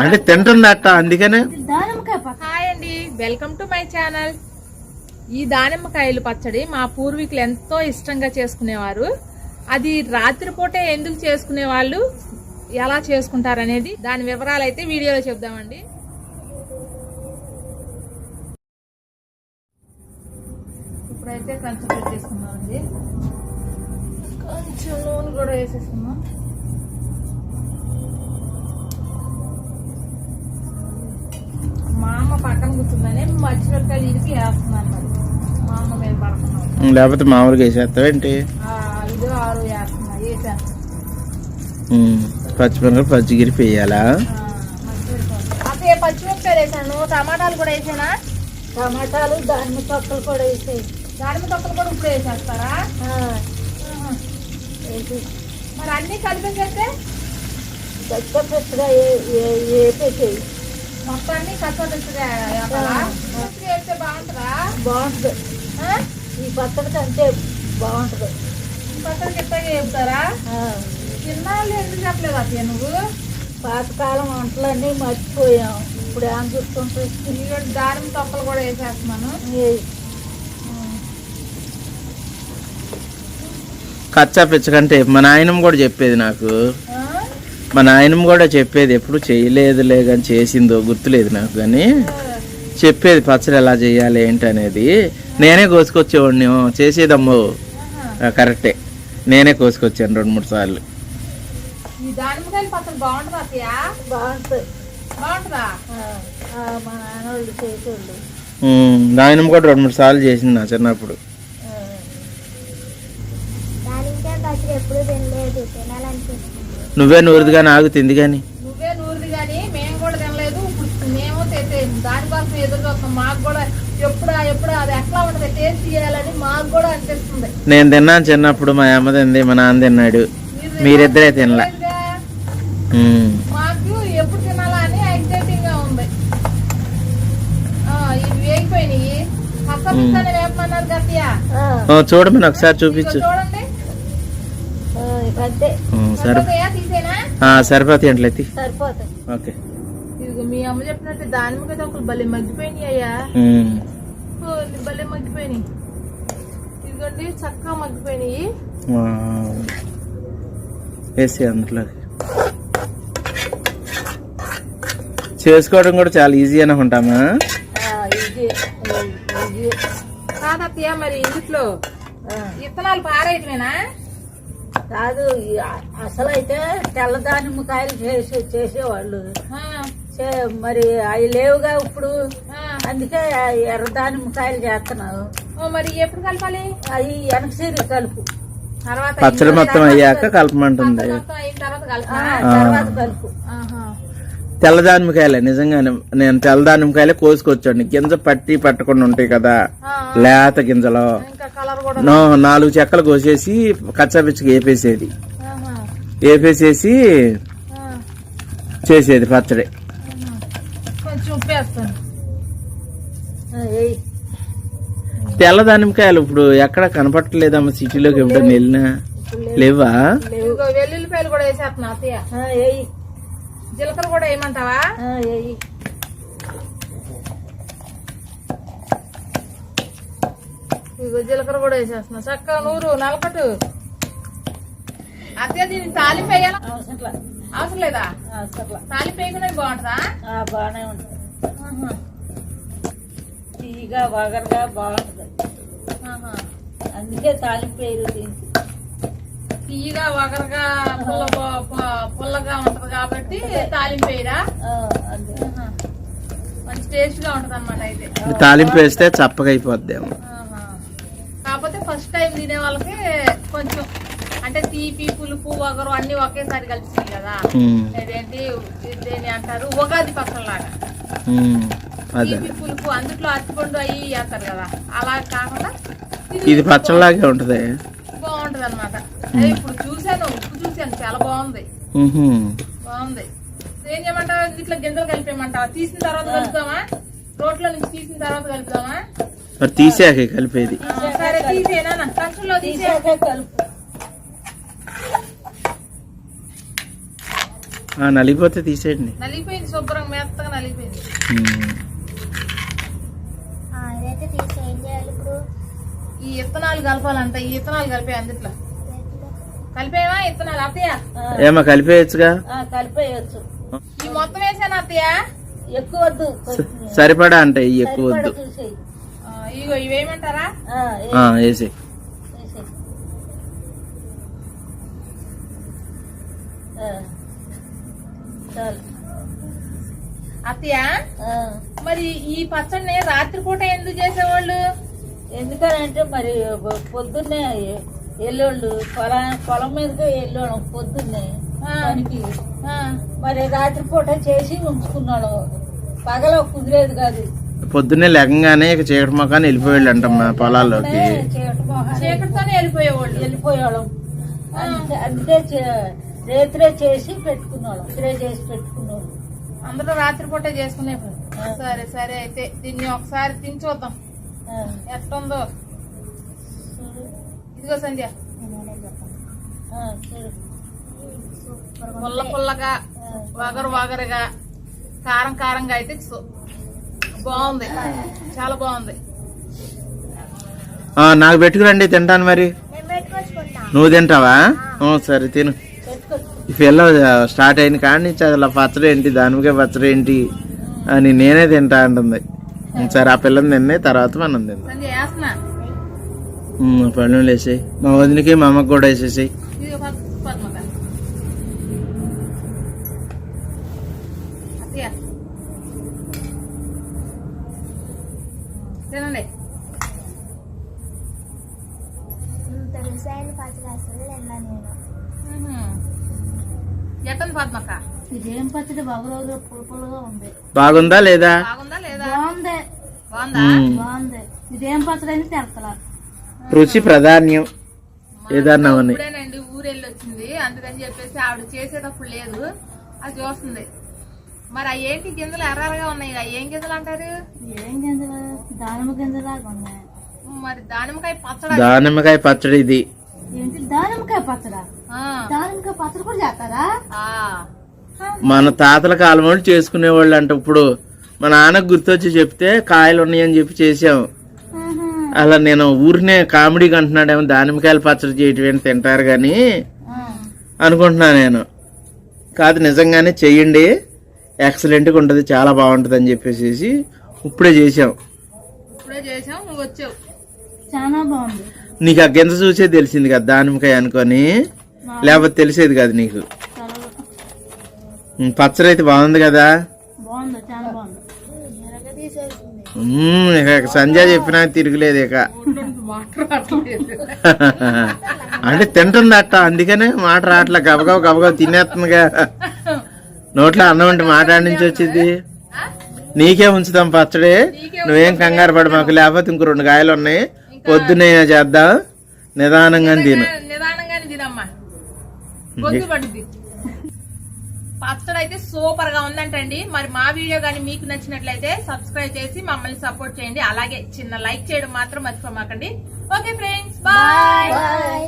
అంటే తింటుంది అట్ట అందుకనే. హాయ్ అండి వెల్కమ్ టు మై ఛానల్. ఈ దానిమ్మకాయలు పచ్చడి మా పూర్వీకులు ఎంతో ఇష్టంగా చేసుకునేవారు. అది రాత్రిపూటే ఎందుకు చేసుకునే వాళ్ళు ఎలా చేసుకుంటారు అనేది దాని వివరాలు అయితే వీడియోలో చెప్దామండి. ఇప్పుడైతే కొంచెం పెట్టేసుకున్నామండి కొంచెం నూనె కూడా వేసేసుకున్నాం అమ్మ పక్కన కూర్చుందని మర్చిపెట్టాలి ఇడికి వేస్తున్నాను మరి. మా అమ్మ మీద పడుతున్నాం లేకపోతే మామూలుగా వేసేస్తావేంటి ఐదు ఆరు వేస్తున్నా పచ్చిమిరపకాయలు పచ్చిగిరి వేయాలా అదే పచ్చిమిరపకాయలు వేసాను? టమాటాలు కూడా వేసానా? టమాటాలు దానిమ్మ తొక్కలు కూడా వేసేయి. దానిమ్మ తొక్కలు కూడా ఇప్పుడు వేసేస్తారా? మరి అన్ని కలిపేసేస్తే పెద్దగా వేపేసేయి మొత్తం అన్ని కచ్చోదిగా వేస్తే బాగుంటుందా? బాగుంటుంది? ఈ పచ్చడి కంటే బాగుంటుంది. ఈ పచ్చడి వేపుతారా ఆ, తిన్నాళ్ళు ఎందుకు చెప్పలేదు అత్తయ్య నువ్వు? పాతకాలం వంటలన్నీ మర్చిపోయాం. ఇప్పుడు ఏం చూస్తుంటే? దానిమ్మ తొక్కలు కూడా వేసేస్తున్నాను. కచ్చా పిచ్చకంటే మా నాయనమ్మ కూడా చెప్పేది నాకు? మా నాయనమ్మ కూడా చెప్పేది ఎప్పుడు చేయలేదులే కానీ చేసిందో గుర్తులేదు నాకు కానీ చెప్పేది పచ్చడి ఎలా చేయాలి ఏంటి అనేది నేనే కోసుకొచ్చేవాడిని "ఓ, చేసేదమ్మో. కరెక్టే. నేనే కోసుకొచ్చాను రెండు మూడు సార్లు. ఈ దానిమ్మకాయలు పచ్చడి బాగుంటుందా అత్తయ్య? బాగుంటుంది. బాగుంటుందా? ఆ, ఆ, మా నాన్నోళ్ళు చేసేవాళ్ళు. ఉమ్, నాయనమ్మ కూడా రెండు మూడు సార్లు చేసింది నా చిన్నప్పుడు. ఆ, దానిమ్మకాయ పచ్చడి ఎప్పుడు తినలేదు తినాలనిపిస్తుంది నువ్వే నూరుదిగా నాకు తింది కానీ నువ్వే నూరిది కానీ మేము కూడా తినలేదు. ఇప్పుడు మేము దానికోసం ఎదురు చూస్తాం మాకు కూడా ఎప్పుడు ఎప్పుడు అది ఎట్లా ఉంటుంది టేస్ట్ చేయాలని మాకు కూడా అనిపిస్తుంది. నేను తిన్నాను చిన్నప్పుడు మా అమ్మ తింది మా నాన్న తిన్నాడు. మీరు మీరిద్దరే తినలే. మాకు ఎప్పుడు తినాలా అని ఎగ్జైటింగ్గా ఉంది. ఆ, ఇవి వేగిపోయినాయి. పక్కన వేపమన్నారు గట్టియ ఆ, ఓ, చూడమని ఒకసారి చూపించు. సరే. సరిపోతాయా తీసేనా ఆ, సరిపోతాయి. ఓకే. ఇదిగో మీ అమ్మ చెప్పినట్టు దానిమ్మకాయ తొక్కలు భలే మగ్గిపోయినాయి అయ్యా. భలే మగ్గిపోయినాయి. ఇదిగోండి చక్కగా మగ్గిపోయినాయి. వేసి అందులోకి చేసుకోవడం కూడా చాలా ఈజీ ఇది ఇది కాదత్తయ్య మరి ఇంట్లో ఆ, విత్తనాలు పారేయటమేనా? కాదు ఈ అ- అసలు అయితే తెల్ల దానిమ్మకాయలు చేసే చేసేవాళ్ళు మరి అవి లేవుగా ఇప్పుడు? ఆ. అందుకే ఆ ఎర్ర దానిమ్మకాయలు చేస్తున్నావు ఓ, మరి ఎప్పుడు కలపాలి? అవి వెనకసిరి కలుపు. తర్వాత పచ్చడి మొత్తం అయ్యాక కలపమంటుంది. తర్వాత కలపా. తెల్లదానిమ్మకాయలే నిజంగానే. నేను తెల్లదానిమ్మకాయలే కోసుకొచ్చాను. గింజ పట్టి పట్టకుండా ఉంటాయి కదా ఆ, లేత గింజలు. ఇంకా కలర్ కూడా నో నాలుగు చెక్కలు కోసేసి కచ్చాపిచ్చకి వేపేసేది ఆహా. వేపేసేసి ఆ, చేసేది పచ్చడి. ఆహా. కొంచెం ఉప్పు వేస్తాను ఆ, వేయి తెల్ల దానిమ్మకాయలు ఇప్పుడు ఎక్కడ కనపట్టలేదమ్మా సిటీలోకి ఎప్పుడైనా వెళ్ళినా? లేవా. వెల్లుల్లిపాయలు కూడా వేసేస్తున్నా అత్తయ్య ఆ, వేయి జీలకర్ర కూడా వేయమంటావా? ఇదిగో జీలకర్ర కూడా వేసేస్తున్నా. చక్కగా నూరు నలకట్టు. అత్తయ్య దీనికి తాలింపు వేయాలా అవసరం లేదా? తాలింపు వేయకుండా బాగుంటుందా? బాగానే ఉంటుంది. తీయగా వగరగా బాగుంటుంది. అందుకే తాలింపు వేయరు దీనికి. తీయగా వగరగా పుల్ల పుల్లగా ఉంటది కాబట్టి తాలింపు వేయరా? ఆ, అంతే. ఆహా. మంచి టేస్ట్గా ఉంటది అనమాట అయితే తాలింపు వేస్తే చప్పగా అయిపోద్దేమో. కాకపోతే ఫస్ట్ టైం తినే వాళ్ళకి కొంచెం అంటే తీపి పులుపు వగరు అన్ని ఒకేసారి కలిసినాయి కదా. ఇదేంటి దేని అంటారు ఉగాది ఉమ్, అదే. తీపి పులుపు అందుట్లో అరటిపండు అవి వేస్తారు కదా. అలా కాకుండా ఇది పచ్చళ్ళలాగే ఉంటది. ఇప్పుడు చూశాను ఉప్పు చూశాను. చాలా బాగుంది. బాగుంది. ఏం చేయమంటావా? ఇట్లా గింజలు కలిపేయమంటావా? తీసిన తర్వాత కలుపుతామా రోట్లో నుంచి తీసిన తర్వాత కలుపుతామా మరి తీసాక కలిపేది. సరే తీసేనా కష్టంలో తీసే తీసాక కలుపు. ఆ, నలిగిపోతే తీసేయండి. నలిగిపోయింది శుభ్రంగా మెత్తగా నలిగిపోయింది. ఉమ్. ఆ, ఇదైతే తీసి ఏం చేయాలి ఇప్పుడు ఈ ఇత్తనాలు కలపాలంట. ఈ ఇత్తనాలు కలిపే అందుట్లో. కలిపేవా ఇత్తనాలు అత్తయ్య? ఏమా కలిపేయచ్చుగా. ఆ, కలిపేయచ్చు. ఈ మొత్తం వేసాను అత్తయ్య? ఎక్కువ వద్దు. సరిపడా అంటే ఇవి ఎక్కువ వద్దు. ఇగో ఇవేమంటారా? ఆ, ఆ, వేసి అత్తయ్య మరి ఈ పచ్చడిని రాత్రిపూట ఎందుకు చేసేవాళ్ళు? ఎందుకనంటే మరి పొద్దున్నే ఎల్లోళ్ళు పొలం పొలం మీదకి వెళ్ళాడు పొద్దున్నే. పనికి ఆ, మరి రాత్రిపూట చేసి ఉంచుకున్నాడు. పగల కుదిరేది కాదు. పొద్దున్నే లెగంగానే ఇక చీకటి మొఖాన్ని వెళ్ళిపోయాడు అంటమ్మా పొలాల్లోకి. చీకటితోనే వెళ్ళిపోయేవాళ్ళు. వెళ్ళిపోయాడు అంతే- అందుకే చే- రేత్రే చేసి పెట్టుకున్నాడు. రేత్రే చేసి పెట్టుకున్నాడు. అందరూ రాత్రిపూట చేసుకునే. సరే సరే అయితే దీన్ని ఒకసారి తిని చూద్దాం. ఆ, ఎట్టుందో. ఇదిగో సంధ్య. పుల్ల పుల్లగా వగరు వగరుగా కారం కారంగా అయితే బాగుంది. చాలా బాగుంది. ఆ, నాకు పెట్టుకురండి తింటాను మరి. నువ్వు తింటావా? సరే తిను. ఈ పిల్ల స్టార్ట్ అయిన కాడి నుంచి అసలు పచ్చడి ఏంటి దానికే పచ్చడి ఏంటి అని నేనే తింటా అంటుంది. సరే ఆ పిల్లని తిన్నే తర్వాత మనం తిందాం. సంధ్య వేస్తున్నా ఉమ్, పళ్ళు వేసేయి మా వదినకి మా అమ్మకి కూడా వేసేసాయి. తినండి పచ్చడి ఎట్టంది ఇదేం పులుపులుగా ఉంది. బాగుందా లేదా? బాగుందా? లేదా? బాగుంది. బాగుందా బాగుంది. ఇదేం పచ్చడి అని రుచి ప్రాధాన్యం ఏదన్నామని ఇప్పుడేనండి ఊరెళ్ళి వచ్చింది అందుకని చెప్పేసి ఆవిడ చేసేటప్పుడు లేదు. అది చూస్తుంది. మరి ఆ ఏంటి గింజలు ఎర్రగా ఉన్నాయి ఏం గింజలు అంటారు? ఏం గింజలు? దానిమ్మ గింజలాగా ఉన్నాయి. మరి దానిమ్మకాయ పచ్చడి దానిమ్మకాయ పచ్చడి ఇది. ఏంటి? దానిమ్మకాయ పచ్చడా? దానిమ్మకాయ పచ్చడి కూడా చేస్తారా? ఆ. మన తాతల కాలం వాళ్ళు చేసుకునేవాళ్ళు అంట. ఇప్పుడు మా నాన్నకు గుర్తొచ్చి చెప్తే కాయలు ఉన్నాయని చెప్పి చేసాం అలా నేను ఊరినే కామెడీగా అంటున్నాడేమో దానిమ్మకాయలు పచ్చడి చేయటం తింటారు కానీ అనుకుంటున్నా నేను. కాదు నిజంగానే చెయ్యండి. ఎక్సలెంట్గా ఉంటుంది చాలా బాగుంటుంది అని చెప్పేసి ఇప్పుడే చేసాం ఇప్పుడే చేసాం నువ్వు వచ్చావు. చాలా బాగుంది. నీకు ఆ గింజ చూసే తెలిసింది కదా దానిమ్మకాయ అనుకొని. లేకపోతే తెలిసేది కాదు నీకు. పచ్చడి అయితే బాగుంది కదా బాగుంది చాలా బాగుంది ఎరగ తీసేసింది ఉమ్, ఇక చెప్పినా తిరగలేదు ఇక. అంటే తింటుంది అందుకనే మాట రావట్లే. గబగబ గబగబ తినేస్తుందిగా. నోట్లో అన్నం అంటే మాట నుంచి వచ్చింది. నీకే ఉంచుదాం పచ్చడి. నువ్వేం కంగారు పడి మాకు. లేకపోతే ఇంకో రెండు కాయలు ఉన్నాయి. పొద్దునే చేద్దాం. నిదానంగా తిను. నిదానంగా తినమ్మా. పచ్చడి అయితే సూపర్గా ఉందంటండి. మరి మా వీడియో కానీ మీకు నచ్చినట్లయితే సబ్స్క్రైబ్ చేసి మమ్మల్ని సపోర్ట్ చేయండి. అలాగే చిన్న లైక్ చేయడం మాత్రం మర్చిపోమాకండి. Okay friends bye bye